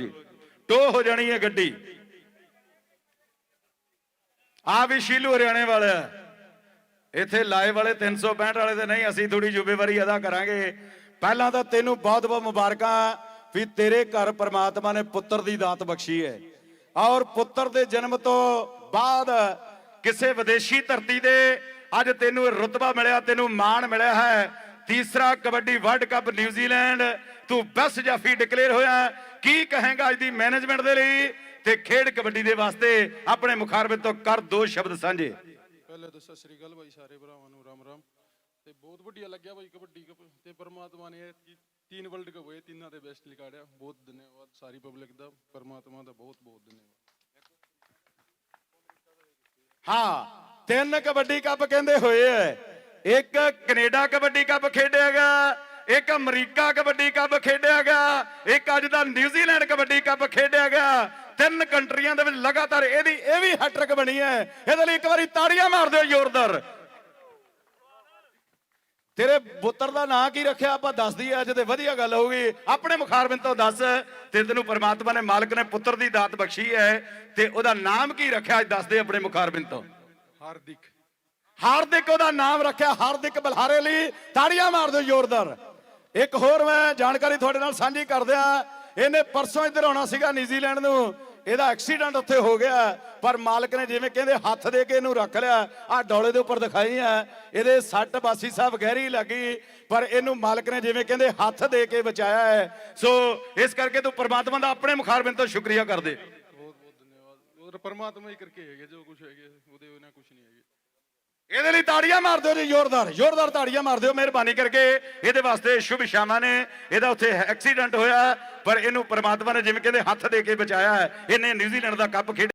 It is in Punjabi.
ਲਓ ਜੀ। ਟੋ ਹੋ ਜਾਣੀ ਹੈ ਗੱਡੀ। ਆ ਵੀ ਸ਼ੀਲੂ ਹਰਿਆਣੇ ਵਾਲਾ ਇੱਥੇ ਲਾਈਵ ਵਾਲੇ 365 ਵਾਲੇ ਤੇ ਨਹੀਂ, ਅਸੀਂ ਥੋੜੀ ਜ਼ਿੰਮੇਵਾਰੀ ਅਦਾ ਕਰਾਂਗੇ। ਪਹਿਲਾਂ ਤਾਂ ਤੈਨੂੰ ਬਹੁਤ ਬਹੁਤ ਮੁਬਾਰਕਾਂ ਵੀ ਤੇਰੇ ਘਰ ਪਰਮਾਤਮਾ ਨੇ ਪੁੱਤਰ ਦੀ ਦਾਤ ਬਖਸ਼ੀ ਹੈ। ਔਰ ਪੁੱਤਰ ਦੇ ਜਨਮ ਤੋਂ ਬਾਅਦ ਕਿਸੇ ਵਿਦੇਸ਼ੀ ਧਰਤੀ ਦੇ ਅੱਜ ਤੈਨੂੰ ਇਹ ਰੁਤਬਾ ਮਿਲਿਆ, ਤੈਨੂੰ ਮਾਣ ਮਿਲਿਆ ਹੈ। ਤੀਸਰਾ kabaddi world cup New Zealand ਤੂੰ ਬੈਸਟ ਜਾਫੀ ਡਿਕਲੇਅਰ ਹੋਇਆ ਕੀ ਕਹੇਗਾ ਅੱਜ ਦੀ ਮੈਨੇਜਮੈਂਟ ਦੇ ਲਈ? ਤੇ ਖੇਡ ਕਬੱਡੀ ਦੇ ਵਾਸਤੇ ਆਪਣੇ ਮੁਖਾਰਬਿਨ ਤੋਂ ਕਰ ਦੋ ਸ਼ਬਦ ਸਾਂਝੇ। ਪਹਿਲੇ ਤਾਂ ਸਤਿ ਸ੍ਰੀ ਅਕਾਲ ਭਾਈ ਸਾਰੇ ਭਰਾਵਾਂ ਨੂੰ ਰਾਮ ਰਾਮ। ਤੇ ਬਹੁਤ ਵਧੀਆ ਲੱਗਿਆ ਭਾਈ ਕਬੱਡੀ ਕੱਪ। ਤੇ ਪਰਮਾਤਮਾ ਨੇ ਤਿੰਨ ਵਰਲਡ ਕੱਪ ਹੋਏ ਤਿੰਨਾਂ ਦੇ ਬੈਸਟ ਲਿਖਾੜਿਆ ਬਹੁਤ ਧੰਨਵਾਦ ਸਾਰੀ ਪਬਲਿਕ ਦਾ ਪਰਮਾਤਮਾ ਦਾ ਬਹੁਤ ਬਹੁਤ ਧੰਨਵਾਦ। ਹਾਂ ਤਿੰਨ ਕਬੱਡੀ ਕੱਪ ਕਹਿੰਦੇ ਹੋਏ ਐ। ਇੱਕ ਕੈਨੇਡਾ ਕਬੱਡੀ ਕੱਪ ਖੇਡਿਆ ਗਿਆ ਇੱਕ ਅਮਰੀਕਾ ਕਬੱਡੀ ਕੱਪ ਖੇਡਿਆ ਗਿਆ ਇੱਕ ਅੱਜ ਦਾ ਨਿਊਜ਼ੀਲੈਂਡ ਕਬੱਡੀ ਕੱਪ ਖੇਡਿਆ ਗਿਆ ਤਿੰਨ ਕੰਟਰੀਆਂ ਦੇ ਵਿੱਚ ਲਗਾਤਾਰ ਇਹਦੀ ਇਹ ਵੀ ਹੈਟ੍ਰਿਕ ਬਣੀ ਹੈ। ਇਹਦੇ ਲਈ ਇੱਕ ਵਾਰੀ ਤਾੜੀਆਂ ਮਾਰ ਦਿਓ ਜ਼ੋਰਦਾਰ। ਤੇਰੇ ਪੁੱਤਰ ਦਾ ਨਾਂ ਕੀ ਰੱਖਿਆ ਆਪਾਂ ਦੱਸ ਦਈਏ, ਅੱਜ ਤੇ ਵਧੀਆ ਗੱਲ ਹੋਊਗੀ। ਆਪਣੇ ਮੁਖਾਰਬਿੰਦ ਤੋਂ ਦੱਸ, ਤੇ ਤੈਨੂੰ ਪਰਮਾਤਮਾ ਨੇ ਮਾਲਕ ਨੇ ਪੁੱਤਰ ਦੀ ਦਾਤ ਬਖਸ਼ੀ ਹੈ, ਤੇ ਉਹਦਾ ਨਾਮ ਕੀ ਰੱਖਿਆ ਅੱਜ ਦੱਸ ਦੇ ਆਪਣੇ ਮੁਖਾਰਬਿੰਦ ਤੋਂ। ਹਾਰਦਿਕ। ਹਾਰਦਿਕ ਉਹਦਾ ਨਾਮ ਰੱਖਿਆ, ਹਾਰਦਿਕ ਬਲਹਾਰੇ ਲਈ ਤਾੜੀਆਂ ਮਾਰ ਦਿਓ ਜ਼ੋਰਦਾਰ। ਇੱਕ ਹੋਰ ਮੈਂ ਜਾਣਕਾਰੀ ਤੁਹਾਡੇ ਨਾਲ ਸਾਂਝੀ ਕਰ ਦਿਆਂ ਇਹਨੇ ਪਰਸੋਂ ਇੱਧਰ ਆਉਣਾ ਸੀਗਾ ਨਿਊਜ਼ੀਲੈਂਡ ਨੂੰ। ਇਹਦਾ ਐਕਸੀਡੈਂਟ ਉੱਥੇ ਹੋ ਗਿਆ, ਪਰ ਮਾਲਕ ਨੇ ਜਿਵੇਂ ਕਹਿੰਦੇ ਹੱਥ ਦੇ ਕੇ ਇਹਨੂੰ ਰੱਖ ਲਿਆ ਆ ਡੋਲੇ ਦੇ ਉੱਪਰ ਦਿਖਾਈ ਆ ਇਹਦੇ ਸੱਟ ਬਾਸੀ ਸਾਹਿਬ ਗਹਿਰੀ ਲੱਗੀ, ਪਰ ਇਹਨੂੰ ਮਾਲਕ ਨੇ ਜਿਵੇਂ ਕਹਿੰਦੇ ਹੱਥ ਦੇ ਕੇ ਬਚਾਇਆ ਹੈ। ਸੋ ਇਸ ਕਰਕੇ ਤੂੰ ਪ੍ਰਮਾਤਮਾ ਦਾ ਆਪਣੇ ਮੁਖਾਰਬਿੰਦ ਤੋਂ ਸ਼ੁਕਰੀਆ ਕਰਦੇ। ਬਹੁਤ ਬਹੁਤ ਧੰਨਵਾਦ ਪਰਮਾਤਮਾ ਹੀ ਕਰਕੇ ਹੈਗੇ ਜੋ ਕੁਝ ਹੈਗੇ ਉਹਦੇ ਬਿਨਾਂ ਕੁਝ ਨਹੀਂ ਹੈਗੇ। ਇਹਦੇ ਲਈ ਤਾੜੀਆਂ ਮਾਰ ਦਿਓ ਜੀ, ਜ਼ੋਰਦਾਰ ਜ਼ੋਰਦਾਰ ਤਾੜੀਆਂ ਮਾਰ ਦਿਓ ਮਿਹਰਬਾਨੀ ਕਰਕੇ। ਇਹਦੇ ਵਾਸਤੇ ਸ਼ੁਭ ਸ਼ਾਮਾ ਨੇ। ਇਹਦਾ ਉੱਥੇ ਐਕਸੀਡੈਂਟ ਹੋਇਆ, ਪਰ ਇਹਨੂੰ ਪਰਮਾਤਮਾ ਨੇ ਜਿਵੇਂ ਕਹਿੰਦੇ ਹੱਥ ਦੇ ਕੇ ਬਚਾਇਆ ਹੈ। ਇਹਨੇ ਨਿਊਜ਼ੀਲੈਂਡ ਦਾ ਕੱਪ ਖੇਡਿਆ।